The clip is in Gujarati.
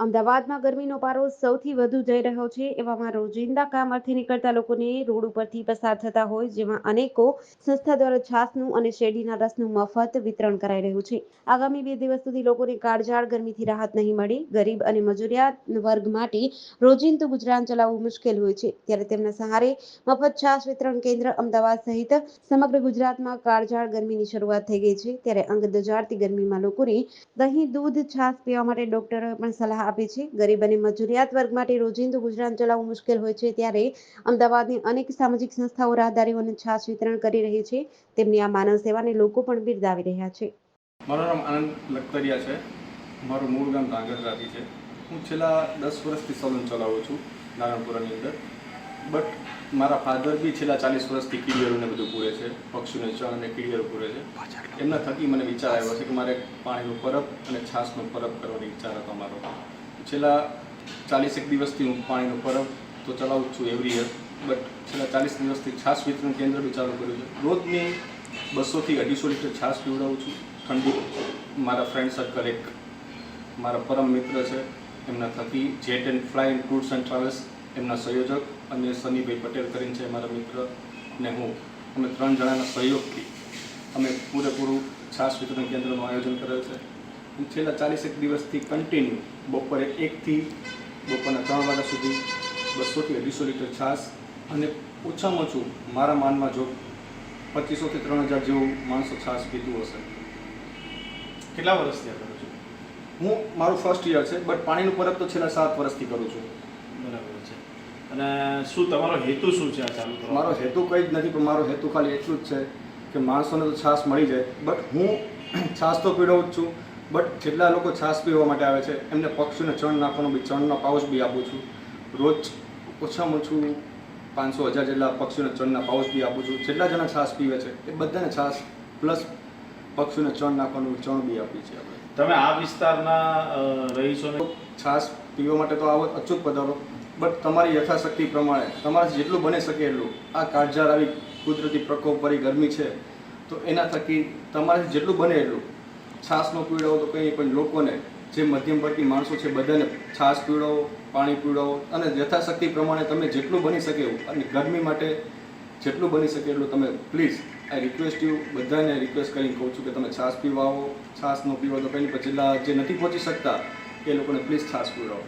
અમદાવાદમાં ગરમીનો પારો સૌથી વધુ જઈ રહ્યો છે. એવામાં રોજિંદા કામ અર્થે નીકળતા લોકોને રોડ ઉપરથી પસાર થતા હોય, જેમાં અનેકો સંસ્થા દ્વારા છાસનું અને શેરડીના રસનું મફત વિતરણ કરાઈ રહ્યું છે. આગામી બે દિવસ સુધી લોકોને કાળઝાળ ગરમીથી રાહત નહીં મળે. ગરીબ અને મજૂરિયાત વર્ગ માટે રોજિંદુ ગુજરાન ચલાવવું મુશ્કેલ હોય છે. ત્યારે તેમના સહારે મફત છાસ વિતરણ કેન્દ્ર અમદાવાદ સહિત સમગ્ર ગુજરાતમાં કાળઝાળ ગરમીની શરૂઆત થઈ ગઈ છે. ત્યારે અંગ દજાડતી ગરમીમાં લોકોને દહીં, દૂધ, છાસ પીવા માટે ડોક્ટરોએ પણ સલાહ આપી છે. ગરીબ અને મજૂરિયાત વર્ગ માટે રોજિંદુ ગુજરાન ચલાવવું મુશ્કેલ હોય છે ત્યારે અમદાવાદની અનેક સામાજિક સંસ્થાઓ રાહદારીઓને છાશ વિતરણ કરી રહી છે. તેમની આ માનવ સેવાને લોકો પણ બિરદાવી રહ્યા છે. મારું નામ આનંદ લખતરિયા છે. મારું મૂળ ગામ ધાંગરરાથી છે. હું છેલ્લા દસ વર્ષથી સલૂન ચલાવું છું, નારણપુરાની અંદર. બટ મારા ફાધર બી છેલ્લા ચાલીસ વર્ષથી કીડિયરોને બધું પૂરે છે, પક્ષીઓને ચણ અને કીડિયરો પૂરે છે. એમના થકી મને વિચાર આવ્યો છે કે મારે પાણીનો પરબ અને છાશનો પરબ કરવાની વિચાર હતો મારો. છેલ્લા ચાલીસ એક દિવસથી હું પાણીનો પરબ તો ચલાવું છું એવરી યર બટ છેલ્લા ચાલીસ દિવસથી છાસ વિતરણ કેન્દ્ર બી ચાલુ કર્યું છે. રોજની બસોથી અઢીસો લીટર છાસ પીવડાવું છું, ઠંડી. મારા ફ્રેન્ડ સર્કલ એક મારા પરમ મિત્ર છે, એમના થકી jet and flying tours and travels એમના સંયોજક અને સનીભાઈ પટેલ કરીને છે મારા મિત્ર ને હું. અમે ત્રણ જણાના સહયોગથી અમે પૂરેપૂરું છાશ વિતરણ કેન્દ્રનું આયોજન કરેલ છે. છેલ્લા ચાલીસેક દિવસથી કન્ટિન્યુ બપોરે એકથી બપોરના ત્રણ વાગ્યા સુધી બસોથી અઢીસો લીટર છાશ અને ઓછામાં ઓછું મારા માનમાં જો પચીસોથી ત્રણ હજાર જેવું માણસો છાશ પીતું હશે. કેટલા વર્ષથી આ કરું છું? હું મારું ફર્સ્ટ યર છે બટ પાણીનું પરબ તો છેલ્લા સાત વર્ષથી કરું છું. બરાબર છે. અને શું તમારો હેતુ શું છે આ ચાલુ મારો હેતુ કંઈ જ નથી પણ મારો હેતુ ખાલી એટલું જ છે કે માણસોને તો છાશ મળી જાય. બટ હું છાશ તો પીવડાવું જ છું બટ જેટલા લોકો છાશ પીવા માટે આવે છે એમને પક્ષીને ચણ નાખવાનો બી ચણનો પાઉચ બી આપું છું. રોજ ઓછામાં ઓછું પાંચસો હજાર જેટલા પક્ષીઓને ચણના પાઉચ બી આપું છું. જેટલા જણા છાશ પીવે છે એ બધાને છાશ પ્લસ પક્ષીઓને ચણ નાખવાનું ચણ બી છીએ આપણે. તમે આ વિસ્તારના રહીશોને છાશ પીવા માટે તો આવો અચૂક પધારો. બટ તમારી યથાશક્તિ પ્રમાણે તમારે જેટલું બની શકે એટલું. આ કાળઝાળ આવી કુદરતી પ્રકોપ ભરી ગરમી છે તો એના થકી તમારે જેટલું બને એટલું. છાશનો પીવડાવો તો કંઈ પણ લોકોને જે મધ્યમ વર્ગી માણસો છે બધાને છાશ પીવડાવો પાણી પીવડાવો. અને યથાશક્તિ પ્રમાણે તમે જેટલું બની શકે એવું. અને ગરમી માટે જેટલું બની શકે એટલું તમે પ્લીઝ આ રિક્વેસ્ટ યુ બધાને રિક્વેસ્ટ કરીને કહું છું કે તમે છાશ પીવા આવો છાશ ન પીવો તો કંઈ પછી જેટલા જે નથી પહોંચી શકતા, એ લોકોને પ્લીઝ છાશ પીવડાવો.